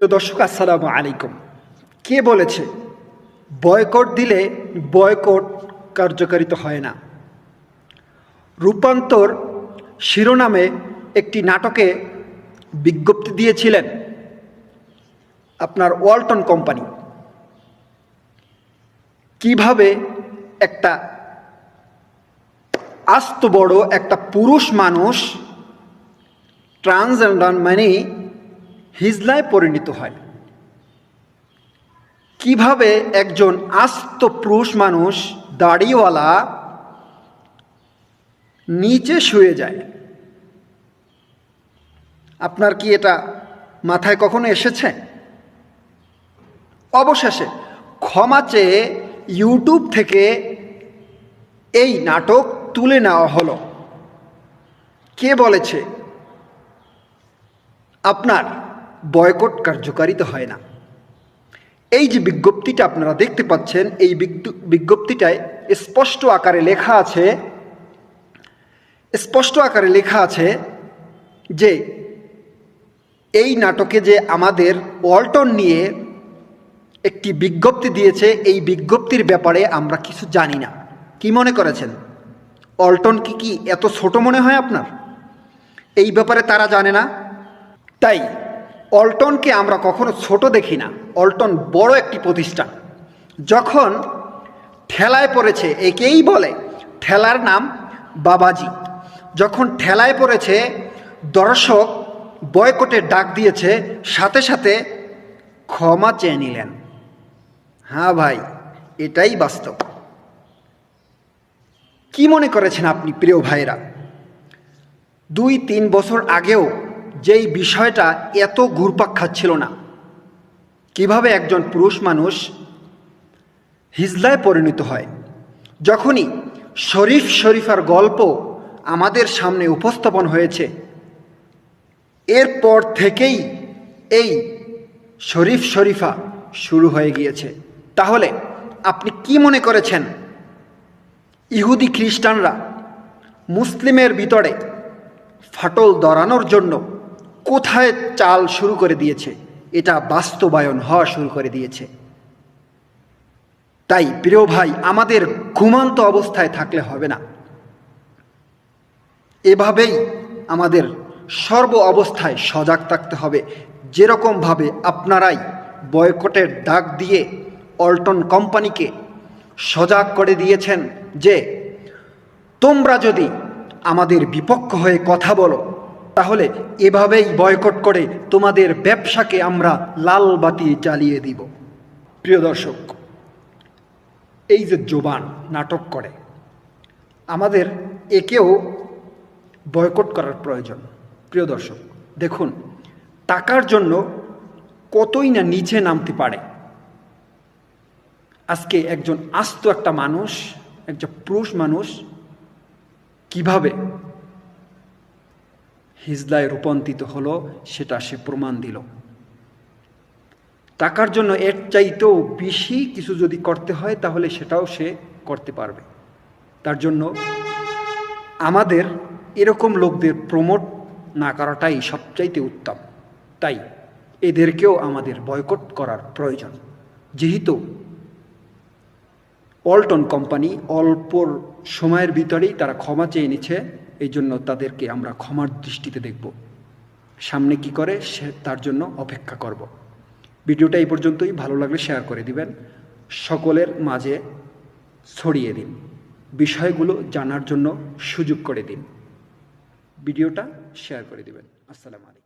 দর্শক, আসসালামু আলাইকুম। কে বলেছে, বয়কট দিলে বয়কট কার্যকারিত হয় না? রূপান্তর শিরোনামে একটি নাটকে বিজ্ঞপ্তি দিয়েছিলেন আপনার ওয়ালটন কোম্পানি। কীভাবে একটা আস্ত বড় একটা পুরুষ মানুষ ট্রান্সজেন্ডার মানে হিজলায় পরিণত হয়। কীভাবে একজন আস্ত পুরুষ মানুষ দাড়িওয়ালা নিচে শুয়ে যায়? আপনার কি এটা মাথায় কখনো এসেছে? অবশেষে ক্ষমা চেয়ে ইউটিউব থেকে এই নাটক তুলে নেওয়া হলো। কে বলেছে? আপনার বয়কট কার্যকারিত হয় না। এই যে বিজ্ঞপ্তিটা আপনারা দেখতে পাচ্ছেন, এই বিজ্ঞ- বিজ্ঞপ্তিটায় স্পষ্ট আকারে লেখা আছে, স্পষ্ট আকারে লেখা আছে যে এই নাটকে যে আমাদের ওয়ালটন নিয়ে একটি বিজ্ঞপ্তি দিয়েছে, এই বিজ্ঞপ্তির ব্যাপারে আমরা কিছু জানি না। কি মনে করেছেন? অল্টন কি কি এত ছোট মনে হয় আপনার? এই ব্যাপারে তারা জানে না। তাই অল্টনকে আমরা কখনো ছোট দেখি না। অল্টন বড় একটি প্রতিষ্ঠান। যখন ঠেলায় পড়েছে, একেই বলে ঠেলার নাম বাবাজি। যখন ঠেলায় পড়েছে, দর্শক বয়কটের ডাক দিয়েছে, সাথে সাথে ক্ষমা চেয়ে নিলেন। হ্যাঁ ভাই, এটাই বাস্তব। কি মনে করেছেন আপনি, প্রিয় ভাইরা দুই, তিন বছর আগেও যেই বিষয়টা এত ঘুরপাক খাচ্ছিল না। কীভাবে একজন পুরুষ মানুষ হিজলায় পরিণত হয়? যখনই শরীফ শরীফার গল্প আমাদের সামনে উপস্থাপন হয়েছে, এরপর থেকেই এই শরীফ শরীফা শুরু হয়ে গিয়েছে। তাহলে আপনি কি মনে করেছেন? ইহুদি খ্রিস্টানরা মুসলিমের ভিতরে ফাটল দরানোর জন্য কোথায় চাল শুরু করে দিয়েছে? এটা বাস্তবায়ন হওয়া শুরু করে দিয়েছে। তাই প্রিয় ভাই, আমাদের ঘুমান্ত অবস্থায় থাকলে হবে না। এভাবেই আমাদের সর্ব অবস্থায় সজাগ থাকতে হবে। যেরকমভাবে আপনারাই বয়কটের ডাক দিয়ে অল্টন কোম্পানিকে সজাগ করে দিয়েছেন যে, তোমরা যদি আমাদের বিপক্ষ হয়ে কথা বলো তাহলে এভাবেই বয়কট করে তোমাদের ব্যবসাকে আমরা লাল বাতি জ্বালিয়ে দিব। প্রিয় দর্শক, এই যে জোবান নাটক করে, আমাদের একেও বয়কট করার প্রয়োজন। প্রিয় দর্শক, দেখুন, টাকার জন্য কতই না নিচে নামতে পারে। আজকে একজন আস্ত একটা মানুষ, একজন পুরুষ মানুষ কীভাবে হিজলায় রূপান্তরিত হলো, সেটা সে প্রমাণ দিল। টাকার জন্য এর চাইতেও বেশি কিছু যদি করতে হয়, তাহলে সেটাও সে করতে পারবে। তার জন্য আমাদের এরকম লোকদের প্রমোট না করাটাই সবচাইতে উত্তম। তাই এদেরকেও আমাদের বয়কট করার প্রয়োজন। যেহেতু অল্টন কোম্পানি অল্পর সময়ের ভিতরেই তারা ক্ষমা চেয়ে নিচ্ছে এই জন্য তাদেরকে আমরা ক্ষমার দৃষ্টিতে দেখব। সামনে কি করে, সে তার জন্য অপেক্ষা করব। ভিডিওটা এই পর্যন্তই। ভালো লাগলে শেয়ার করে দিবেন। সকলের মাঝে ছড়িয়ে দিন। বিষয়গুলো জানার জন্য সুযোগ করে দিন। ভিডিওটা শেয়ার করে দিবেন। আসসালামু আলাইকুম।